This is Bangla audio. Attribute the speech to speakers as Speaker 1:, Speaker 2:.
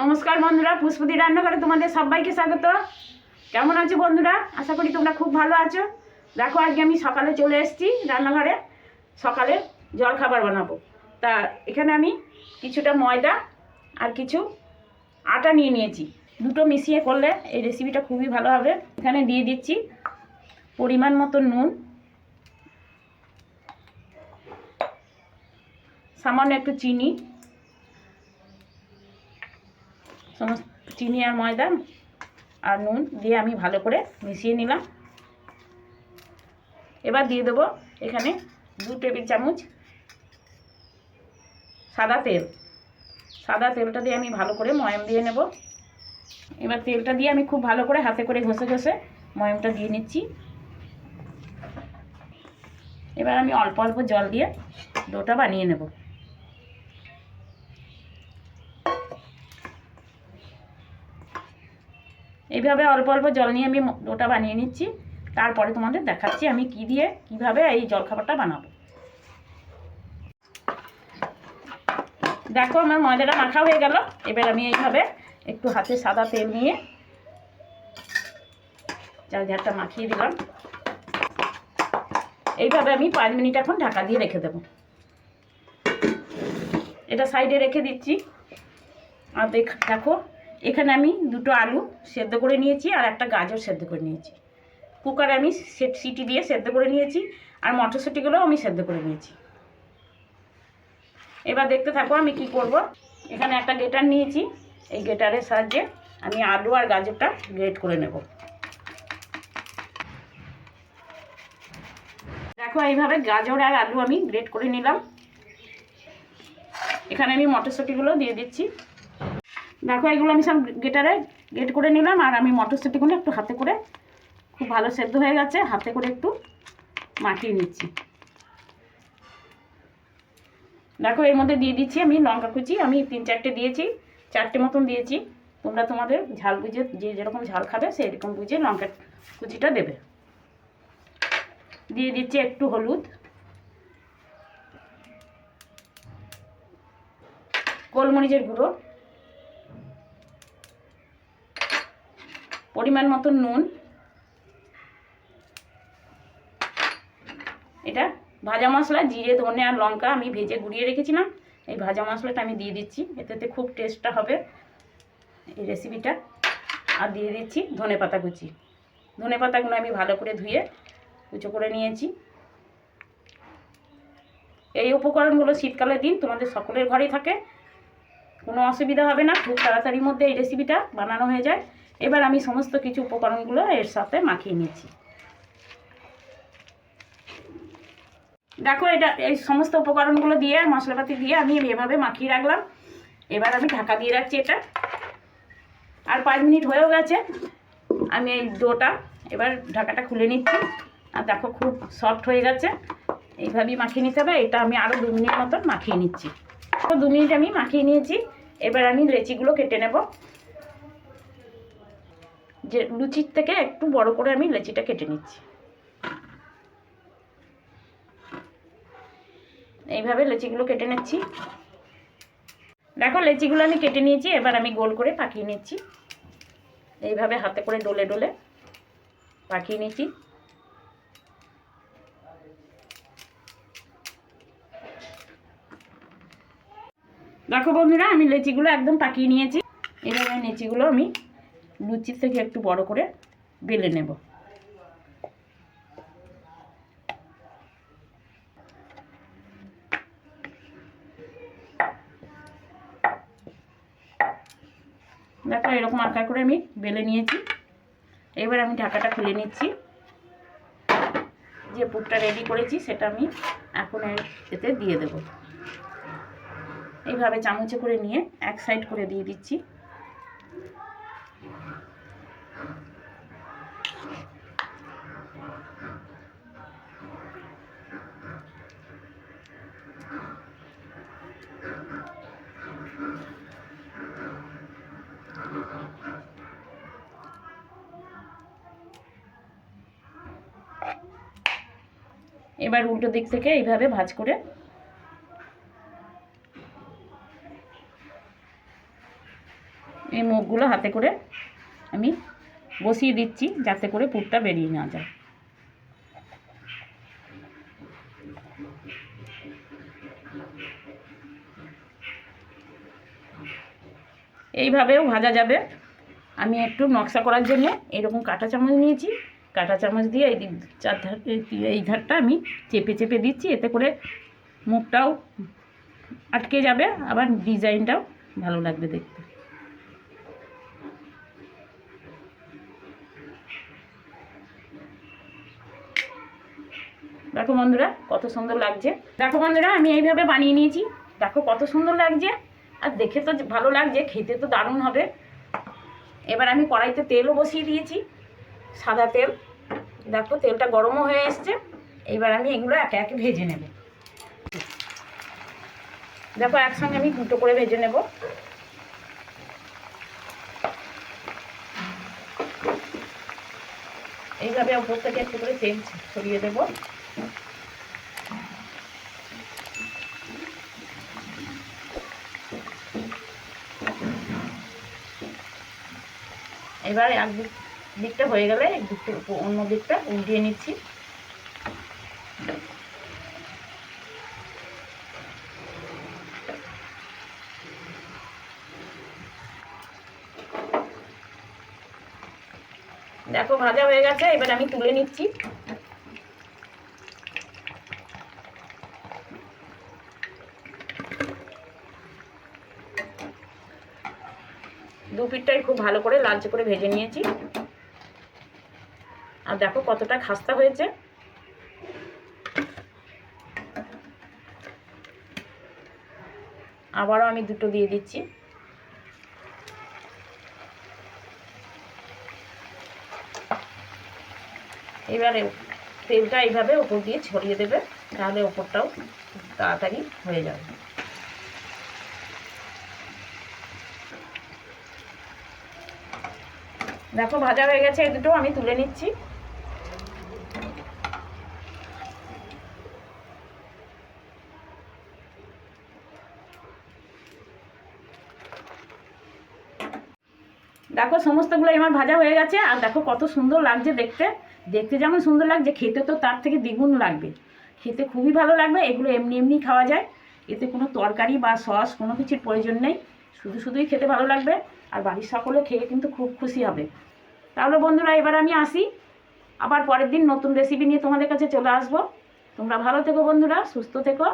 Speaker 1: নমস্কার বন্ধুরা পুষ্পদি রান্নাঘরে তোমাদের সবাইকে স্বাগত। কেমন আছো বন্ধুরা? আশা করি তোমরা খুব ভালো আছো। দেখো, আজকে আমি সকালে চলে এসেছি রান্নাঘরে। সকালে জল খাবার বানাবো। তা এখানে আমি কিছুটা ময়দা আর কিছু আটা নিয়ে নিয়েছি। দুটো মিশিয়ে করলে এই রেসিপিটা খুবই ভালো হবে। এখানে দিয়ে দিচ্ছি পরিমাণ মতো নুন। সামান্য একটু চিনি। সমস্ত চিনি আর ময়দা আর নুন দিয়ে আমি ভালো করে মিশিয়ে নিলাম। এবার দিয়ে দেবো এখানে দু টেবিল চামচ সাদা তেল। সাদা তেলটা দিয়ে আমি ভালো করে ময়াম দিয়ে নেব। এবার তেলটা দিয়ে আমি খুব ভালো করে হাতে করে ঘষে ঘষে ময়ামটা দিয়ে নিচ্ছি। এবার আমি অল্প অল্প জল দিয়ে ডোটা বানিয়ে নেব। এইভাবে অল্প অল্প জল নিয়ে আমি ওটা বানিয়ে নিচ্ছি। তারপরে তোমাদের দেখাচ্ছি আমি কি দিয়ে, কীভাবে এই জলখাবারটা বানাবো। দেখো আমার ময়দাটা মাখা হয়ে গেল। এবার আমি এইভাবে একটু হাতে সাদা তেল নিয়ে চার্জারটা মাখিয়ে দিলাম। এইভাবে আমি পাঁচ মিনিট এখন ঢাকা দিয়ে রেখে দেবো। এটা সাইডে রেখে দিচ্ছি। আর দেখ, দেখো এখানে আমি দুটো আলু সেদ্ধ করে নিয়েছি আর একটা গাজর সেদ্ধ করে নিয়েছি। কুকারে আমি সিটি দিয়ে সেদ্ধ করে নিয়েছি আর মটরশুঁটিগুলোও আমি সেদ্ধ করে নিয়েছি। এবার দেখতে থাকো আমি কি করব। এখানে একটা গেটার নিয়েছি। এই গেটারের সাহায্যে আমি আলু আর গাজরটা গ্রেট করে নেব। দেখো এইভাবে গাজর আর আলু আমি গ্রেট করে নিলাম। এখানে আমি মটরশুঁটিগুলো দিয়ে দিচ্ছি। দেখো, এগুলো আমি সব গেটারে গেট করে নিলাম, আর আমি মটরশুঁটিগুলো একটু হাতে করে খুব ভালো সেদ্ধ হয়ে গেছে, হাতে করে একটু মাখিয়ে নিচ্ছি। দেখো, এর মধ্যে দিয়ে দিচ্ছি আমি লঙ্কা কুচি, আমি তিন চারটে দিয়েছি, চারটে মতন দিয়েছি। তোমরা তোমাদের ঝাল বুঝে, যে যেরকম ঝাল খাবে সেই রকম বুঝে লঙ্কা কুচিটা দেবে। দিয়ে দিচ্ছি একটু হলুদ। গোলমরিচের গুঁড়ো। পরিমাণ মতো নুন। এটা ভাজা মশলা, জিরে, ধনে আর লঙ্কা আমি ভেজে গুঁড়িয়ে রেখেছিলাম। এই ভাজা মশলাটা আমি দিয়ে দিচ্ছি, এতে খুব টেস্টটা হবে এই রেসিপিটা। আর দিয়ে দিচ্ছি ধনে পাতা কুচি। ধনে পাতাগুলো আমি ভালো করে ধুয়ে কুচো করে নিয়েছি। এই উপকরণগুলো শীতকালের দিন তোমাদের সকলের ঘরেই থাকে। কোনো অসুবিধা হবে না, খুব তাড়াতাড়ির মধ্যে এই রেসিপিটা বানানো হয়ে যায়। এবার আমি সমস্ত কিছু উপকরণগুলো এর সাথে মাখিয়ে নিয়েছি। দেখো এটা, এই সমস্ত উপকরণগুলো দিয়ে আর মশলাপাতি দিয়ে আমি এভাবে মাখিয়ে রাখলাম। এবার আমি ঢাকা দিয়ে রাখছি এটা। আর পাঁচ মিনিট হয়েও গেছে। আমি এই ডোটা এবার ঢাকাটা খুলে নিচ্ছি। আর দেখো খুব সফট হয়ে গেছে। এইভাবেই মাখিয়ে নিতে হবে। এটা আমি আরও দু মিনিট মতন মাখিয়ে নিচ্ছি। তো দু মিনিট আমি মাখিয়ে নিয়েছি। এবার আমি লেচিগুলো কেটে নেব। যে লুচির থেকে একটু বড় করে আমি লেচিটা কেটে নিচ্ছি। এইভাবে লেচিগুলো কেটে নিচ্ছি। দেখো লেচিগুলো আমি কেটে নিয়েছি, এবার আমি গোল করে পাকিয়ে নিচ্ছি। এইভাবে হাতে করে ডলে ডোলে পাকিয়ে নিচ্ছি। দেখো বন্ধুরা, আমি লেচিগুলো একদম পাকিয়ে নিয়েছি। এই লেচিগুলো আমি লুচির থেকে একটু বড় করে বেলে নেব। দেখো এরকম আকার করে আমি বেলে নিয়েছি। এবার আমি ঢাকাটা খুলে নিচ্ছি। যে পুরটা রেডি করেছি সেটা আমি এখন এতে দিয়ে দেব। এইভাবে চামচে করে নিয়ে এক সাইড করে দিয়ে দিচ্ছি। এবার উল্টো দিক থেকে এইভাবে ভাজ করে এই মুখগুলো হাতে করে আমি বসিয়ে দিচ্ছি যাতে করে পুরটা বেরিয়ে না যায়। এইভাবেও ভাজা যাবে। আমি একটু নকশা করার জন্য এরকম কাঁটা চামচ নিয়েছি। কাঁটা চামচ দিয়ে এই চার ধার এই ধারটা আমি চেপে চেপে দিচ্ছি। এতে করে মুখটাও আটকে যাবে, আবার ডিজাইনটাও ভালো লাগবে দেখতে। দেখো বন্ধুরা, কত সুন্দর লাগছে। দেখো বন্ধুরা, আমি এইভাবে বানিয়ে নিয়েছি। দেখো কত সুন্দর লাগছে। আর দেখে তো ভালো লাগছে, খেতে তো দারুণ হবে। এবার আমি কড়াইতে তেলও বসিয়ে দিয়েছি, সাদা তেল। দেখো, তেলটা গরমও হয়ে এসছে। এবার আমি এগুলো একে একে ভেজে নেব। দেখো, একসঙ্গে আমি দুটো করে ভেজে নেব। এইভাবে ওপর থেকে একটু করে তেল ছড়িয়ে দেবো। এবার এক দিকটা হয়ে গেলে দিকটা অন্য দিকটা উল্টিয়ে নিচ্ছি। দেখো, ভাজা হয়ে গেছে, এবার আমি তুলে নিচ্ছি। দু পিঠটাই খুব ভালো করে লালচে করে ভেজে নিয়েছি। আর দেখো কতটা খাস্তা হয়েছে। আবারও আমি দুটো দিয়ে দিচ্ছি। এবারে তেলটা এইভাবে ওপর দিয়ে ছড়িয়ে দেবে, তাহলে ওপরটাও তাড়াতাড়ি হয়ে যাবে। দেখো ভাজা হয়ে গেছে, এই দুটো আমি তুলে নিচ্ছি। দেখো, সমস্তগুলো আমার ভাজা হয়ে গেছে। আর দেখো কত সুন্দর লাগছে দেখতে। দেখতে যেমন সুন্দর লাগছে, খেতে তো তার থেকে দ্বিগুণ লাগবে। খেতে খুবই ভালো লাগবে, এগুলো এমনি এমনি খাওয়া যায়। এতে কোনো তরকারি বা সস কোনো কিছুর প্রয়োজন নেই। শুধু শুধুই খেতে ভালো লাগবে, আর বাড়ির সকলে খেয়ে কিন্তু খুব খুশি হবে। তাহলে বন্ধুরা, এবার আমি আসি। আবার পরের দিন নতুন রেসিপি নিয়ে তোমাদের কাছে চলে আসব। তোমরা ভালো থেকো বন্ধুরা, সুস্থ থেকো।